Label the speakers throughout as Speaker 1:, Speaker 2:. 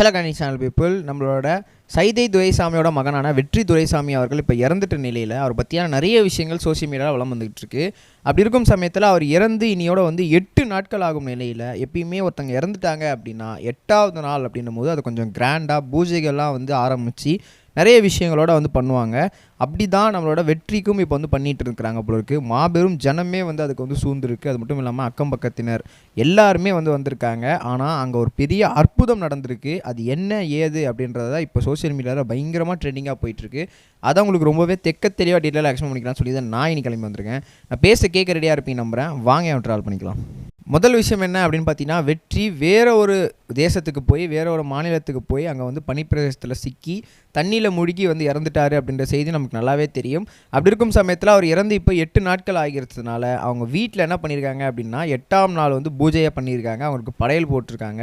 Speaker 1: Hello கணி channel people நம்மளோட சைதை துரைசாமியோட மகனான வெற்றி துரைசாமி அவர்கள் இப்போ இறந்துட்ட நிலையில் அவர் பற்றியான நிறைய விஷயங்கள் சோஷியல் மீடியாவில் வளம் வந்துகிட்டு இருக்கு. அப்படி இருக்கும் சமயத்தில் அவர் இறந்து இனியோட வந்து எட்டு நாட்கள் ஆகும் நிலையில் எப்பயுமே ஒருத்தங்க இறந்துட்டாங்க அப்படின்னா எட்டாவது நாள் அப்படின்னும் போது அது கொஞ்சம் கிராண்டாக பூஜைகள்லாம் வந்து ஆரம்பித்து நிறைய விஷயங்களோட வந்து பண்ணுவாங்க. அப்படி தான் நம்மளோட வெற்றிக்கும் இப்போ வந்து பண்ணிகிட்டு இருக்கிறாங்க போல இருக்குது மாபெரும் ஜனமே வந்து அதுக்கு வந்து சூழ்ந்துருக்கு. அது மட்டும் இல்லாமல் அக்கம் பக்கத்தினர் எல்லாருமே வந்து வந்திருக்காங்க. ஆனால் அங்கே ஒரு பெரிய அற்புதம் நடந்திருக்கு. அது என்ன ஏது அப்படின்றத இப்போ சோஷியல் மீடியாவில் பயங்கரமாக ட்ரெண்டிங்காக போயிட்டுருக்கு. அதான் உங்களுக்கு ரொம்பவே தெக்க தெளிவாக டீட்டெயிலாக எக்ஸ்பிளைன் பண்ணிக்கலாம்னு சொல்லி தான் நான் இன்னைக்கு கிளம்பி வந்திருக்கேன். நான் பேச கேட்க ரெடியாக இருப்பீங்க நம்புறேன். வாங்க அவன் ட்ராவல் பண்ணிக்கலாம். முதல் விஷயம் என்ன அப்படின்னு பார்த்தீங்கன்னா வெற்றி வேற ஒரு தேசத்துக்கு போய் வேற ஒரு மாநிலத்துக்கு போய் அங்கே வந்து பனிப்பிரதேசத்தில் சிக்கி தண்ணியில் முழுகி வந்து இறந்துட்டாரு அப்படின்ற செய்தி நமக்கு நல்லாவே தெரியும். அப்படி இருக்கும் சமயத்தில் அவர் இறந்து இப்போ எட்டு நாட்கள் ஆகிறதுனால அவங்க வீட்டில் என்ன பண்ணியிருக்காங்க அப்படின்னா எட்டாம் நாள் வந்து பூஜையை பண்ணியிருக்காங்க அவருக்கு படையல் போட்டிருக்காங்க.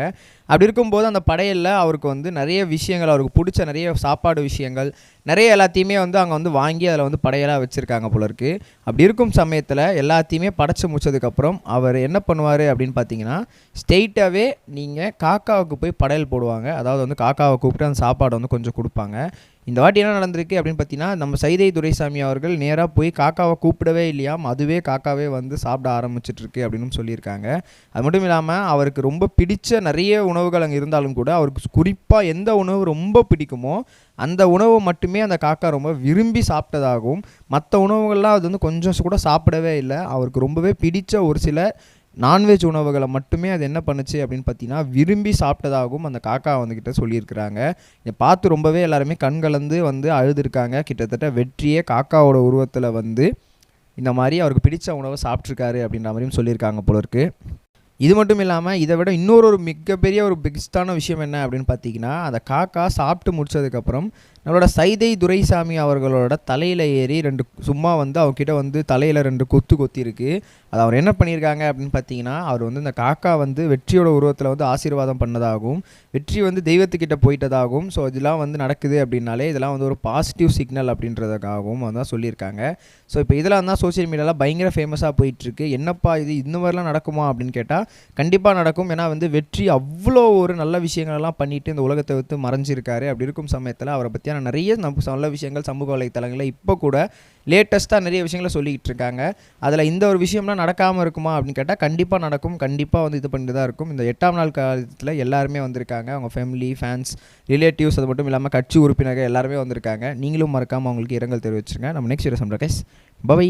Speaker 1: அப்படி இருக்கும்போது அந்த படையலில் அவருக்கு வந்து நிறைய விஷயங்கள் அவருக்கு பிடிச்ச நிறைய சாப்பாடு விஷயங்கள் நிறைய எல்லாத்தையுமே வந்து அங்கே வந்து வாங்கி அதில் வந்து படையலாக வச்சுருக்காங்க போல இருக்குது அப்படி இருக்கும் சமயத்தில் எல்லாத்தையுமே படைச்சி முடிச்சதுக்கப்புறம் அவர் என்ன பண்ணுவார் அப்படின்னு பார்த்தீங்கன்னா ஸ்ட்ரெயிட்டாகவே நீங்கள் காக்காவுக்கு போய் படையல் போடுவாங்க. அதாவது வந்து காக்காவை கூப்பிட்டு அந்த சாப்பாடை வந்து கொஞ்சம் கொடுப்பாங்க. இந்த வாட்டி என்ன நடந்திருக்கு அப்படின்னு பார்த்தீங்கன்னா நம்ம சைதை துரைசாமி அவர்கள் நேராக போய் காக்காவை கூப்பிடவே இல்லையாம். அதுவே காக்காவே வந்து சாப்பிட ஆரம்பிச்சிட்ருக்கு அப்படின்னு சொல்லியிருக்காங்க. அது மட்டும் இல்லாமல் அவருக்கு ரொம்ப பிடிச்ச நிறைய உணவுகள் அங்கே இருந்தாலும் கூட அவருக்கு குறிப்பாக எந்த உணவு ரொம்ப பிடிக்குமோ அந்த உணவை மட்டுமே அந்த காக்கா ரொம்ப விரும்பி சாப்பிட்டதாகவும் மற்ற உணவுகள்லாம் அது வந்து கொஞ்சம் கூட சாப்பிடவே இல்லை. அவருக்கு ரொம்பவே பிடித்த ஒரு சில நான்வெஜ் உணவுகளை மட்டுமே அது என்ன பண்ணுச்சு அப்படின்னு பார்த்தீங்கன்னா விரும்பி சாப்பிட்டதாகவும் அந்த காக்கா வந்துக்கிட்ட சொல்லியிருக்கிறாங்க. இதை பார்த்து ரொம்பவே எல்லாருமே கண் கலந்து வந்து அழுதுருக்காங்க. கிட்டத்தட்ட வெற்றியே காக்காவோட உருவத்தில் வந்து இந்த மாதிரி அவருக்கு பிடித்த உணவை சாப்பிட்ருக்காரு அப்படின்ற மாதிரியும் சொல்லியிருக்காங்க போல இருக்குது இது மட்டும் இல்லாமல் இதை விட இன்னொரு ஒரு மிகப்பெரிய ஒரு பெஸ்ட்டான விஷயம் என்ன அப்படின்னு பார்த்தீங்கன்னா அந்த காக்கா சாப்பிட்டு முடிச்சதுக்கப்புறம் நம்மளோட சைதை துரைசாமி அவர்களோட தலையில் ஏறி ரெண்டு சும்மா வந்து அவர்கிட்ட வந்து தலையில் ரெண்டு கொத்து கொத்திருக்கு. அது அவர் என்ன பண்ணியிருக்காங்க அப்படின்னு பார்த்தீங்கன்னா அவர் வந்து இந்த காக்கா வந்து வெற்றியோட உருவத்தில் வந்து ஆசீர்வாதம் பண்ணதாகவும் வெற்றி வந்து தெய்வத்துக்கிட்ட போயிட்டதாகவும் ஸோ இதெல்லாம் வந்து நடக்குது அப்படின்னாலே இதெல்லாம் வந்து ஒரு பாசிட்டிவ் சிக்னல் அப்படின்றதுக்காகவும் வந்து தான் சொல்லியிருக்காங்க. ஸோ இப்போ இதெல்லாம் தான் சோஷியல் மீடியாவில் பயங்கர ஃபேமஸாக போயிட்டுருக்கு என்னப்பா இது இந்த மாதிரிலாம் நடக்குமா அப்படின்னு கேட்டால் கண்டிப்பாக நடக்கும். ஏன்னா வந்து வெற்றி அவ்வளோ ஒரு நல்ல விஷயங்கள்லாம் பண்ணிட்டு இந்த உலகத்தை விட்டு மறைஞ்சிருக்காரு. அப்படி இருக்கும் சமயத்தில் அவரை பற்றியான நிறைய நம்ம நல்ல விஷயங்கள் சமூக வலைத்தளங்களில் இப்போ கூட லேட்டஸ்ட்டாக நிறைய விஷயங்களை சொல்லிக்கிட்டு இருக்காங்க. அதில் இந்த ஒரு விஷயம்லாம் நடக்காமல் இருக்குமா அப்படின்னு கேட்டால் கண்டிப்பாக நடக்கும். கண்டிப்பாக வந்து இது பண்ணிட்டு தான் இருக்கும். இந்த எட்டாம் நாள் காலத்தில் எல்லாருமே வந்திருக்காங்க. அவங்க ஃபேமிலி ஃபேன்ஸ் ரிலேட்டிவ்ஸ் அது மட்டும் இல்லாமல் கட்சி உறுப்பினர்கள் எல்லாருமே வந்திருக்காங்க. நீங்களும் மறக்காமல் அவங்களுக்கு இரங்கல் தெரிவிச்சிருங்க. நம்ம நெக்ஸ்ட் வீடியோ சம்ரகேஷ் பபை